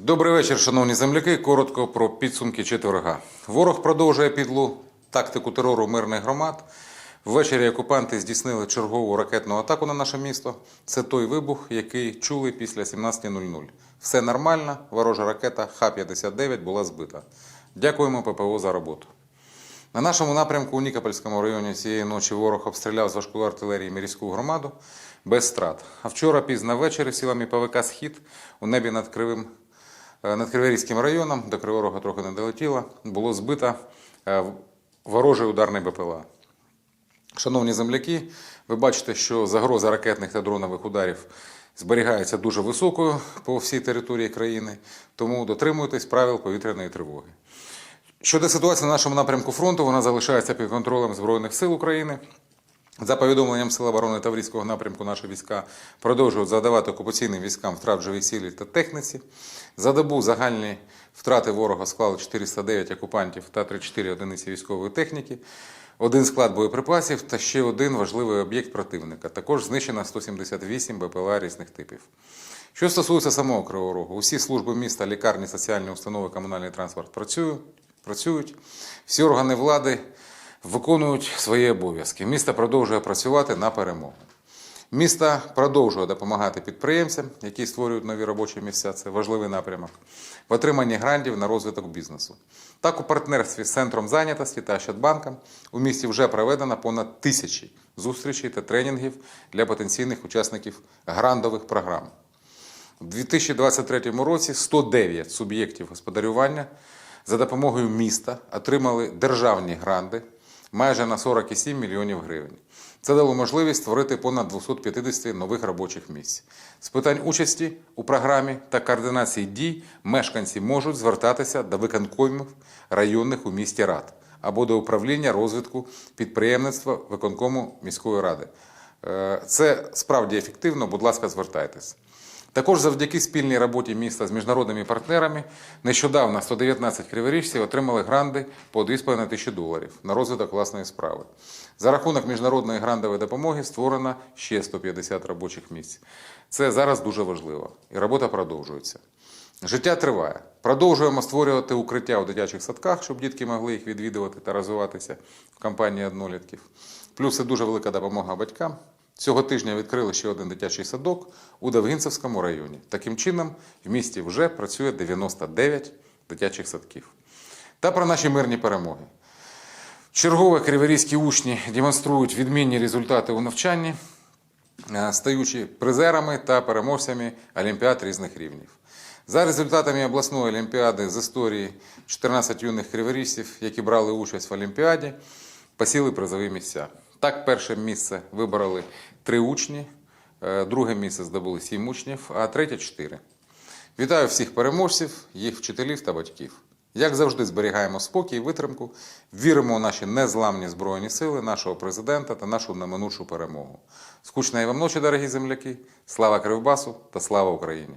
Добрий вечір, шановні земляки. Коротко про підсумки четверга. Ворог продовжує підлу тактику терору мирних громад. Ввечері окупанти здійснили чергову ракетну атаку на наше місто. Це той вибух, який чули після 17.00. Все нормально. Ворожа ракета Х-59 була збита. Дякуємо ППО за роботу. На нашому напрямку у Нікопольському районі цієї ночі ворог обстріляв з важкої артилерії міську громаду без страт. А вчора пізно ввечері силами ПВК Схід у небі над Кривим над Криворізьким районом, до Криворога трохи не долетіло, було збито е, ворожий ударний БПЛА. Шановні земляки, ви бачите, що загроза ракетних та дронових ударів зберігається дуже високою по всій території країни, тому дотримуйтесь правил повітряної тривоги. Щодо ситуації на нашому напрямку фронту, вона залишається під контролем Збройних сил України. За повідомленням Сил оборони Таврійського напрямку, наші війська продовжують завдавати окупаційним військам втрат в живій силі та техніці. За добу загальні втрати ворога склали 409 окупантів та 34 одиниці військової техніки, один склад боєприпасів та ще один важливий об'єкт противника. Також знищено 178 БПЛА різних типів. Що стосується самого Кривого Рогу, усі служби міста, лікарні, соціальні установи, комунальний транспорт працюють. Всі органи влади виконують свої обов'язки. Місто продовжує працювати на перемогу. Місто продовжує допомагати підприємцям, які створюють нові робочі місця. Це важливий напрямок в отриманні грантів на розвиток бізнесу. Так, у партнерстві з центром зайнятості та Ощадбанком у місті вже проведено понад тисячі зустрічей та тренінгів для потенційних учасників грантових програм. У 2023 році 109 суб'єктів господарювання за допомогою міста отримали державні гранти майже на 47 мільйонів гривень. Це дало можливість створити понад 250 нових робочих місць. З питань участі у програмі та координації дій мешканці можуть звертатися до виконкомів районних у місті рад або до управління розвитку підприємництва виконкому міської ради. Е, Це справді ефективно, будь ласка, звертайтесь. Також завдяки спільній роботі міста з міжнародними партнерами нещодавно 119 криворіжців отримали гранди по 2,5 тисячі доларів на розвиток власної справи. За рахунок міжнародної грантової допомоги створено ще 150 робочих місць. Це зараз дуже важливо, і робота продовжується. Життя триває. Продовжуємо створювати укриття у дитячих садках, щоб дітки могли їх відвідувати та розвиватися в компанії однолітків. Плюс це дуже велика допомога батькам. Цього тижня відкрили ще один дитячий садок у Давгинцевському районі. Таким чином, в місті вже працює 99 дитячих садків. Та про наші мирні перемоги. Чергове криворізькі учні демонструють відмінні результати у навчанні, е, стаючи призерами та переможцями олімпіад різних рівнів. За результатами обласної олімпіади з історії 14 юних криворіжців, які брали участь в олімпіаді, посіли призові місця. Так, перше місце вибороли три учні, е, друге місце здобули сім учнів, а третє чотири. Вітаю всіх переможців, їх вчителів та батьків. Як завжди, зберігаємо спокій і витримку, віримо у наші незламні збройні сили, нашого президента та нашу неминучу перемогу. Скучної вам ночі, дорогі земляки! Слава Кривбасу та слава Україні!